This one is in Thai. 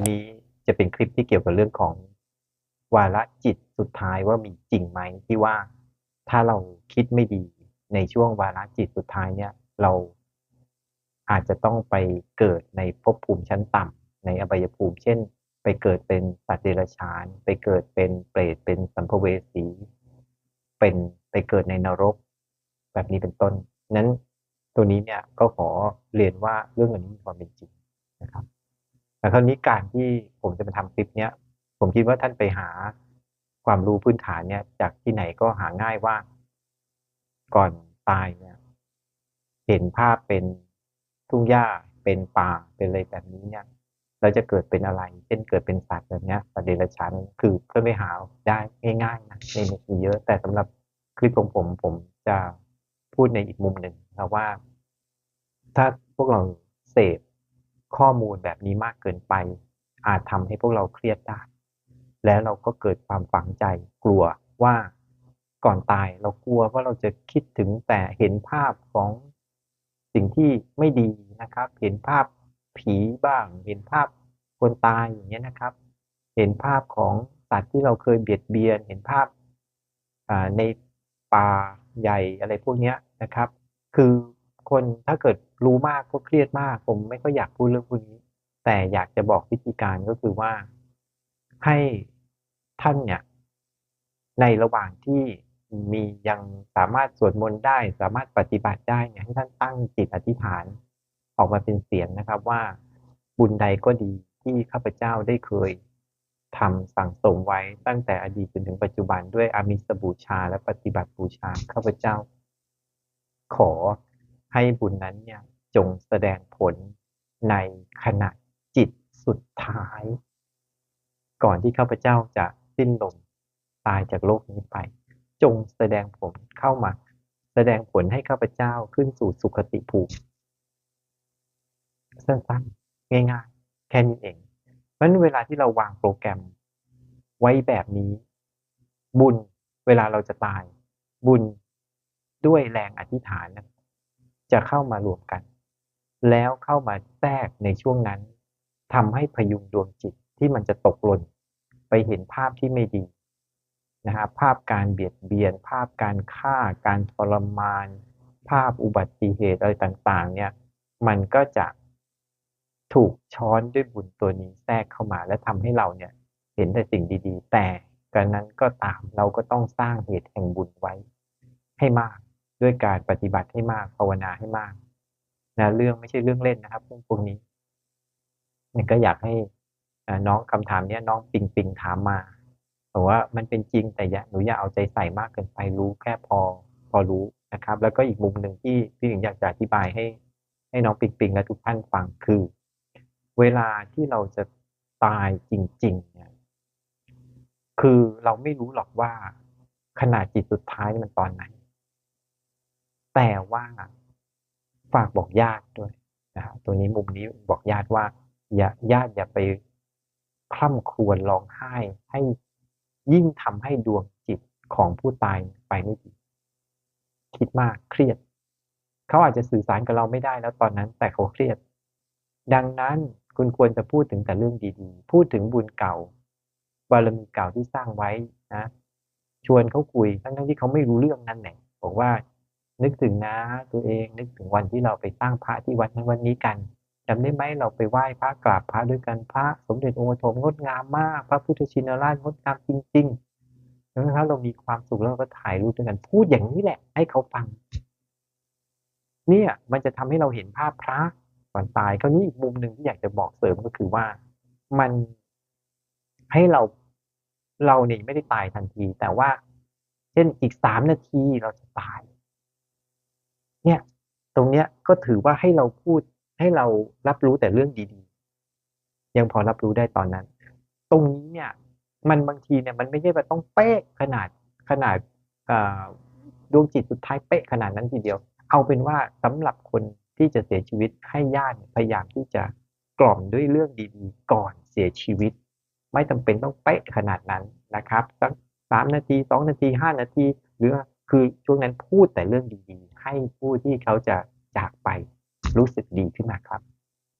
วันนี้จะเป็นคลิปที่เกี่ยวกับเรื่องของวาระจิตสุดท้ายว่ามีจริงไหมที่ว่าถ้าเราคิดไม่ดีในช่วงวาระจิตสุดท้ายเนี่ยเราอาจจะต้องไปเกิดในภพภูมิชั้นต่ำในอบายภูมิ เช่น ไปเกิดเป็นสัตว์เดรัจฉาน ไปเกิดเป็นเปรตเป็นสัมภเวสี เป็นไปเกิดในนรก แบบนี้เป็นต้น นั้นตัวนี้เนี่ยก็ขอเรียนว่าเรื่องอันนี้มีความเป็นจริงนะครับ แต่คราวนี้การที่ผมจะมาทำคลิปเนี้ยผมคิดว่าท่านไปหาความรู้พื้นฐานเนี่ย จากที่ไหนก็หาง่ายว่า ก่อนตายเนี่ย เห็นภาพเป็นทุ่งหญ้าเป็นป่าเป็นอะไรแบบนี้เนี่ย เราจะเกิดเป็นอะไร เช่นเกิดเป็นสัตว์แบบเนี้ยสัตว์เดรัจฉานคือเพื่อไม่หาได้ง่ายๆนะในเน็ตมีเยอะ แต่สำหรับคลิปของผมผมจะพูดในอีกมุมหนึ่งนะว่า ถ้าพวกเราเสพ ข้อมูลแบบนี้มากเกินไป อาจทำให้พวกเราเครียดได้ แล้วเราก็เกิดความฝังใจกลัวว่าก่อนตายเรากลัวว่าเราจะคิดถึงแต่เห็นภาพของสิ่งที่ไม่ดีนะครับ เห็นภาพผีบ้าง เห็นภาพคนตายอย่างเงี้ยนะครับ เห็นภาพของสัตว์ที่เราเคยเบียดเบียน เห็นภาพในป่าใหญ่อะไรพวกนี้นะครับ คือ คนถ้าเกิดรู้มากก็เครียดมาก ผมไม่ก็อยากพูดเรื่องพวกนี้ แต่อยากจะบอกวิธีการก็คือว่าให้ท่านเนี่ยในระหว่างที่มียังสามารถสวดมนต์ได้ สามารถปฏิบัติได้เนี่ยให้ท่านตั้งจิตอธิษฐานออกมาเป็นเสียงนะครับว่าบุญใดก็ดีที่ข้าพเจ้าได้เคยทำสั่งสมไว้ตั้งแต่อดีตจนถึงปัจจุบันด้วยอามิสบูชาและปฏิบัติบูชาข้าพเจ้า ขอ ให้บุญนั้นเนี่ยจงแสดงผลในขณะจิตสุดท้าย ก่อนที่ข้าพเจ้าจะสิ้นลมตายจากโลกนี้ไป จงแสดงผลเข้ามา แสดงผลให้ข้าพเจ้าขึ้นสู่สุคติภูมิสั้นๆง่ายๆ แค่นี้เองเพราะนั้นเวลาที่เราวางโปรแกรมไว้แบบนี้ บุญเวลาเราจะตาย บุญด้วยแรงอธิษฐานนะ จะเข้ามารวมกัน แล้วเข้ามาแทรกในช่วงนั้นทำให้พยุงดวงจิตที่มันจะตกหล่นไปเห็นภาพที่ไม่ดีนะครับภาพการเบียดเบียน ภาพการฆ่า การทรมาน ภาพอุบัติเหตุอะไรต่างๆ เนี่ย มันก็จะถูกช้อนด้วยบุญตัวนี้แทรกเข้ามา และทำให้เราเนี่ย เห็นแต่สิ่งดี ๆ แต่การนั้นก็ตามเราก็ต้องสร้างเหตุแห่งบุญไว้ให้มาก ด้วยการปฏิบัติให้มากภาวนาให้มากนะเรื่องไม่ใช่เรื่องเล่นนะครับพวกนี้นี่ก็อยากให้น้องคำถามเนี้ยน้องปิงปิงถามมาบอกว่ามันเป็นจริงแต่อย่าหนูอย่าเอาใจใส่มากเกินไปรู้แค่พอพอรู้นะครับ แล้วก็อีกมุมหนึ่งที่พี่หญิงอยากจะอธิบายให้ ให้น้องปิงปิงและทุกท่านฟังคือ เวลาที่เราจะตายจริง ๆ เนี่ย คือเราไม่รู้หรอกว่าขนาดจิตสุดท้ายมันตอนไหน แต่ว่าฝากบอกญาติด้วยนะฮะตัวนี้มุมนี้บอกญาติว่า อย่าญาติอย่าไปคล่ำครวญร้องไห้ให้ยิ่งทำให้ดวงจิตของผู้ตายไปไม่ดีคิดมากเครียด เขาอาจจะสื่อสารกับเราไม่ได้แล้วตอนนั้น แต่เขาเครียด ดังนั้นคุณควรจะพูดถึงแต่เรื่องดีๆ พูดถึงบุญเก่าบารมีเก่าที่สร้างไว้นะ ชวนเขาคุยทั้งๆที่เขาไม่รู้เรื่องนั้นไหนบอกว่า นึกถึงนะตัวเองนึกถึงวันที่เราไปสร้างพระที่วัดนั้นวันนี้กันจำได้ไหมเราไปไหว้พระกราบพระด้วยกันพระ สมเด็จองค์ปฐมงดงามมาก พระพุทธชินราชงดงามจริงๆนะครับเรามีความสุขแล้วก็ถ่ายรูปด้วยกันพูดอย่างนี้แหละ ให้เขาฟัง เนี่ยมันจะทำให้เราเห็นภาพพระก่อนตายคราวนี้อีกมุมหนึ่งที่อยากจะบอกเสริมก็คือว่ามันให้เราเราเนี่ยไม่ได้ตายทันที แต่ว่า เช่นอีกสามนาทีเราจะตาย เนี่ยตรงเนี้ยก็ถือว่าให้เราพูดให้เรารับรู้แต่เรื่องดีๆ ยังพอรับรู้ได้ตอนนั้น ตรงนี้เนี่ยมันบางทีเนี่ยมันไม่ใช่ว่าต้องเป๊ะขนาดขนาดดวงจิตสุดท้ายเป๊ะขนาดนั้นทีเดียว เอาเป็นว่าสำหรับคนที่จะเสียชีวิตให้ญาติพยายามที่จะกล่อมด้วยเรื่องดีๆ ก่อนเสียชีวิต ไม่จาเป็นต้องเป๊ะขนาดนั้นนะครับสักสามนาทีสองนาทีห้านาที หรือคือช่วงนั้นพูดแต่เรื่องดีๆ ให้ผู้ที่เขาจะจากไปรู้สึกดีขึ้นมาครับ